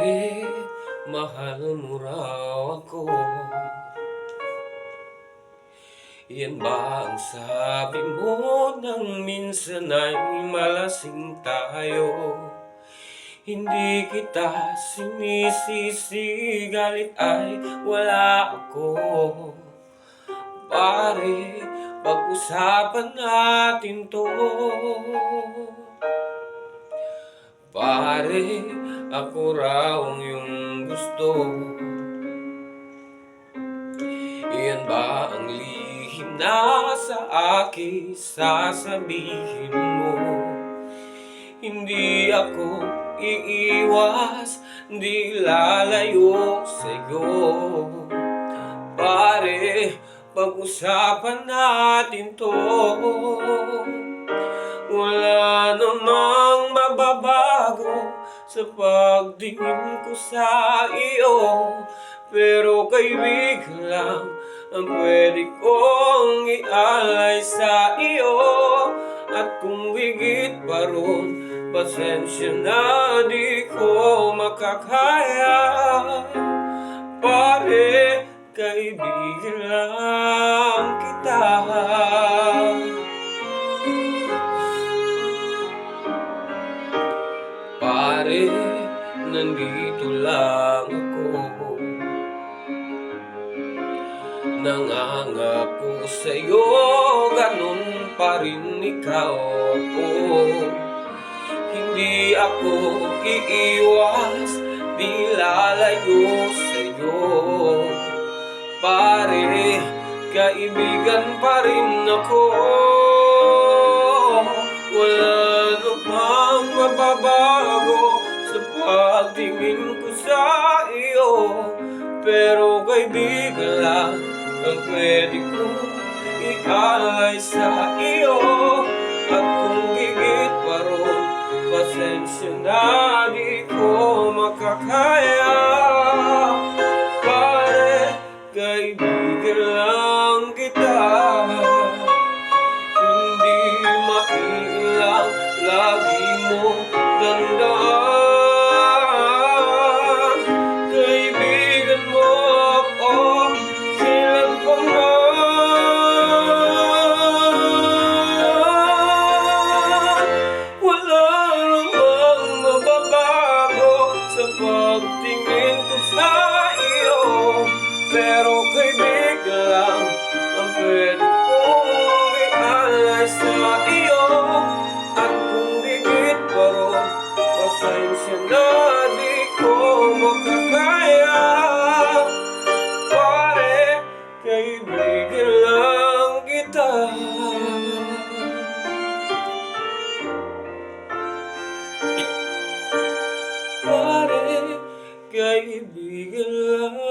Pare, mahal mo raw ako. Yan ba ang sabi mo nang minsan ay malasing tayo? Hindi kita sinisisi, galit ay wala ako. Pare, pag-usapan natin to. Pare, ako raw ang iyong gusto. Iyan ba ang lihim na sa akin sasabihin mo? Hindi ako iiwas, di lalayo sa'yo. Pare, pag-usapan natin to sa pagtingin ko sa iyo. Pero kaibigan lang ang pwede kong ialay sa iyo. At kung higit pa ron, pasensya na di ko makakaya. Pare, kaibigan lang kita nandito lang ako. Nangangako sa'yo, ganun pa rin ikaw ako. Hindi ako iiwas, di lalayo sa'yo. Pare, kaibigan pa rin ako pagtingin ko sa iyo Pero kaibigan lang ang pwede ko ialay sa iyo. At kung higit pa ron, pasensya na di ko makakaya pagtingin ko sa iyo Pero kaibigan lang. Ang pwede kong ialay sa iyo At kung higit pa ron, pasensya na di ko makakaya. Pare, kaibigan lang kita. gaybin